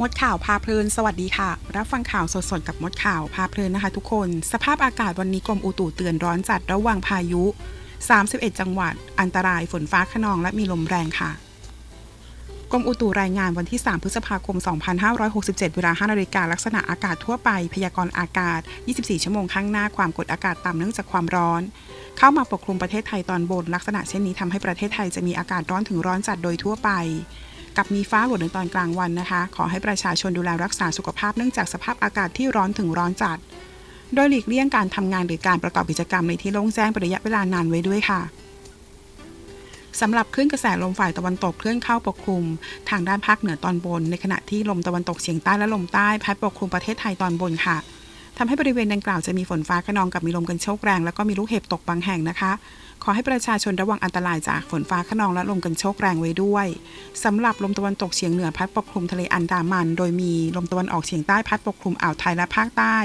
มดข่าวพาเพลินสวัสดีค่ะ รับฟังข่าวสดๆกับมดข่าวพาเพลินนะคะ ทุกคน สภาพอากาศวันนี้กรมอุตุเตือนร้อนจัดระว่างพายุ 31 จังหวัด อันตรายฝนฟ้าขนองและมีลมแรงค่ะกรมอุตุรายงานวันที่ 3 พฤษภาคม 2567 เวลา 5 นาฬิกาลักษณะอากาศทั่วไป พยากรณ์อากาศ 24 ชั่วโมงข้างหน้าความกดอากาศต่ำเนื่องจากความร้อน เข้ามาปกคลุมประเทศไทยตอนบน ลักษณะเช่นนี้ทำให้ประเทศไทยจะมีอากาศร้อนถึงร้อนจัดโดยทั่วไป กับมีฟ้าหลวในตอนกลางวันนะคะ ขอให้ประชาชนดูแลรักษาสุขภาพเนื่องจากสภาพอากาศที่ร้อนถึงร้อนจัด โดยหลีกเลี่ยงการทำงานหรือการประกอบกิจกรรมในที่โล่งแจ้งเป็นระยะเวลานานไว้ด้วยค่ะสำหรับคลื่นกระแสลมฝ่ายตะวันตกเคลื่อนเข้าปกคลุม ทางด้านภาคเหนือตอนบน ในขณะที่ลมตะวันตกเฉียงใต้และลมใต้พัดปกคลุมประเทศไทยตอนบนค่ะ ทำให้บริเวณดังกล่าวจะมีฝนฟ้าขนองกับมีลมกันโชกแรง แล้วก็มีลูกเห็บตกบางแห่งนะคะ ขอให้ประชาชนระวังอันตรายจากฝนฟ้าขนองและลมกันโชกแรงไว้ด้วยสำหรับลมตะวันตกเฉียงเหนือพัดปกคลุมทะเลอันดามัน โดยมีลมตะวันออกเฉียงใต้พัดปกคลุมอ่าวไทยและภาคใต้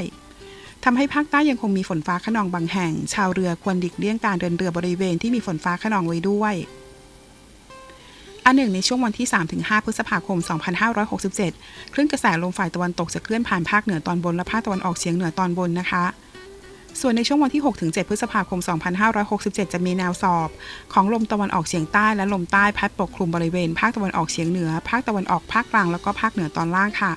ทำให้ภาคใต้ยังคงมีฝนฟ้าขนองบางแห่ง ชาวเรือควรหลีกเลี่ยงการเดินเรือบริเวณที่มีฝนฟ้าขนองไว้ด้วย อันหนึ่งในช่วงวันที่ 3-5 พฤษภาคม 2567 คลื่นกระแสลมฝ่ายตะวันตกจะเคลื่อนผ่านภาคเหนือตอนบนและภาคตะวันออกเฉียงเหนือตอนบนนะคะ ส่วนในช่วงวันที่ 6-7 พฤษภาคม 2567 จะมีแนวสอบ ของลมตะวันออกเฉียงใต้และลมใต้พัดปกคลุมบริเวณภาคตะวันออกเฉียงเหนือ ภาคตะวันออกภาคกลางแล้วก็ภาคเหนือตอนล่างค่ะ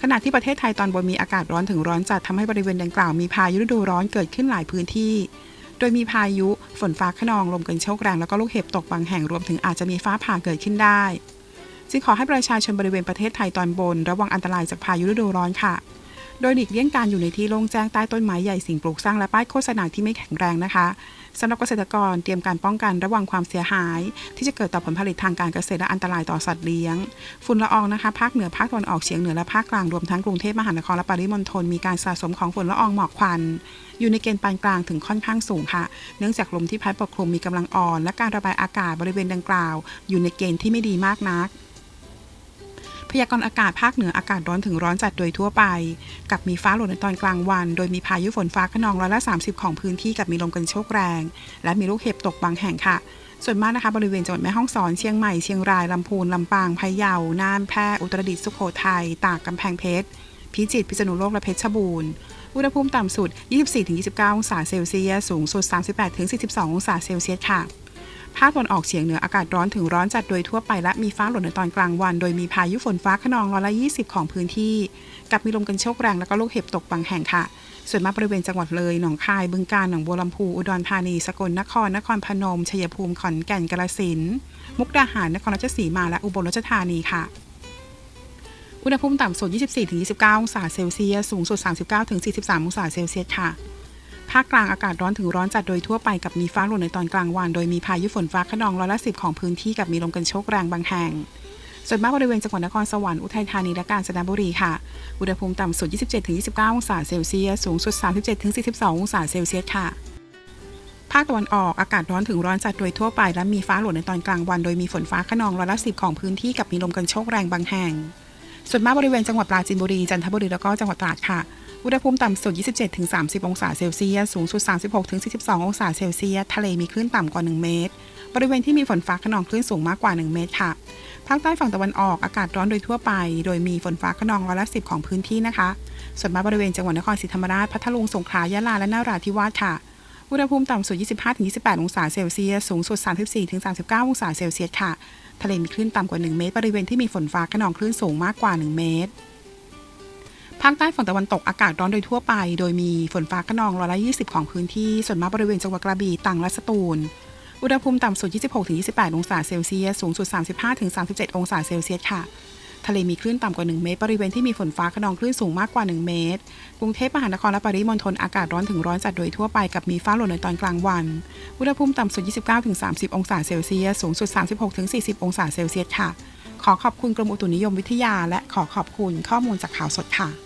ขณะที่ประเทศไทยตอนบนมีอากาศร้อนถึงร้อนจัดทำให้บริเวณดังกล่าวมีพายุฤดูร้อนเกิดขึ้นหลายพื้นที่ โดยมีพายุฝนฟ้าขนองลมกันโชกแรงแล้วก็ลูกเห็บตกบางแห่งรวมถึงอาจจะมีฟ้าผ่าเกิดขึ้นได้ จึงขอให้ประชาชนบริเวณประเทศไทยตอนบน ระวังอันตรายจากพายุฤดูร้อนค่ะ โดยหลีกเลี่ยงการอยู่ในที่โล่งแจ้งใต้ต้นไม้ใหญ่สิ่งปลูกสร้างและป้ายโฆษณาที่ไม่แข็งแรงนะคะสำหรับเกษตรกรเตรียมการป้องกันระวังความเสียหาย ที่จะเกิดต่อผลผลิตทางการเกษตรและอันตรายต่อสัตว์เลี้ยง ฝุ่นละอองนะคะภาคเหนือภาคตะวันออกเฉียงเหนือและภาคกลางรวมทั้งกรุงเทพมหานครและปริมณฑลมีการสะสมของฝุ่นละอองหมอกควันอยู่ในเกณฑ์ปานกลางถึงค่อนข้างสูงค่ะ เนื่องจากลมที่พัดปกคลุมมีกำลังอ่อน และการระบายอากาศบริเวณดังกล่าว อยู่ในเกณฑ์ที่ไม่ดีมากนัก พยากรณ์อากาศภาคเหนืออากาศร้อนถึงร้อนจัดโดยทั่วไป กับมีฟ้าหล่นในตอนกลางวัน โดยมีพายุฝนฟ้าขนองร้อยละ 30 ของพื้นที่กับมีลมกันโชกแรง และมีลูกเห็บตกบางแห่งค่ะส่วนมากนะคะบริเวณจังหวัดแม่ฮ่องสอนเชียงใหม่เชียงรายลำพูนลำปางพะเยาน่านแพร่อุตรดิตถ์สุโขทัยตากกำแพงเพชรพิจิตรพิษณุโลกและเพชรบูรณ์อุณหภูมิต่ำสุด 24-29 องศาเซลเซียสสูงสุด 38-42 องศาเซลเซียสค่ะ ภาคตะวันออกเฉียงเหนืออากาศร้อนถึงร้อนจัดโดยทั่วไปและมีฟ้าหล่นในตอนกลางวัน โดยมีพายุฝนฟ้าขนองร้อยละ20 ของพื้นที่ กับมีลมกันโชกแรงและก็ลูกเห็บตกบางแห่งค่ะ ส่วนมากบริเวณจังหวัดเลย หนองคาย บึงกาฬ หนองบัวลำพู อุดรธานี สกลนคร นครพนม ชัยภูมิ ขอนแก่น กาฬสินธุ์ มุกดาหาร นครราชสีมา และอุบลราชธานีค่ะอุณหภูมิต่ำสุด 24-29 องศาเซลเซียส สูงสุด 39-43 องศาเซลเซียสค่ะ ภาคกลางอากาศร้อนถึงร้อนจัดโดยทั่วไปกับมีฟ้าหล่นในตอนกลางวัน โดยมีพายุฝนฟ้าขนองร้อยละสิบของพื้นที่กับมีลมกันโชกแรงบางแห่งส่วนมากบริเวณจังหวัดนครสวรรค์อุทัยธานีและกาญจนบุรีค่ะ อุณหภูมิต่ำสุด 27-29 องศาเซลเซียส สูงสุด 37-42 องศาเซลเซียสค่ะ ภาคตะวันออกอากาศร้อนถึงร้อนจัดโดยทั่วไป และมีฟ้าหล่นในตอนกลางวัน โดยมีฝนฟ้าขนองร้อยละสิบของพื้นที่กับมีลมกันโชกแรงบางแห่ง ส่วนมากบริเวณจังหวัดปราจีนบุรี จันทบุรี แล้วก็จังหวัดตราดค่ะ อุณหภูมิต่ำสุด 27-30 องศาเซลเซียส สูงสุด 36-42 องศาเซลเซียส ทะเลมีคลื่นต่ำกว่า 1 เมตร บริเวณที่มีฝนฟ้าขนองคลื่นสูงมากกว่า 1 เมตรค่ะ ภาคใต้ฝั่งตะวันออกอากาศร้อนโดยทั่วไป โดยมีฝนฟ้าขนองร้อยละ10ของพื้นที่นะคะ ส่วนมากบริเวณจังหวัดนครศรีธรรมราช พัทลุง สงขลา ยะลา และนาราธิวาสค่ะ อุณหภูมิต่ำสุด 25-28 องศาเซลเซียส สูงสุด 34-39 องศาเซลเซียสค่ะ ทะเลมีคลื่นต่ำกว่า 1 เมตร บริเวณที่มีฝนฟ้าขนองคลื่นสูงมากกว่า 1 เมตราคใต้ฝั่งตะวันตกอากาศร้อนโดยทั่วไป โดยมีฝนฟ้าขนองร้อยละ20 ของพื้นที่ ส่วนมากบริเวณจังหวัดกระบี่ตรังและสตูล อุณหภูมิต่ำสุด 26-28 องศาเซลเซียส สูงสุด 35-37 องศาเซลเซียสค่ะ ทะเลมีคลื่นต่ำกว่า 1 เมตร บริเวณที่มีฝนฟ้าขนองคลื่นสูงมากกว่า 1 เมตร กรุงเทพมหานครและปริมณฑลอากาศร้อนถึงร้อนจัดโดยทั่วไปกับมีฟ้าหล่นในตอนกลางวัน อุณหภูมิต่ำสุด 29-30 องศาเซลเซียส สูงสุด 36-40 องศาเซลเซียสค่ะขอขอบคุณกรมอุตุนิยมวิทยา และขอขอบคุณข้อมูลจากข่าวสดค่ะ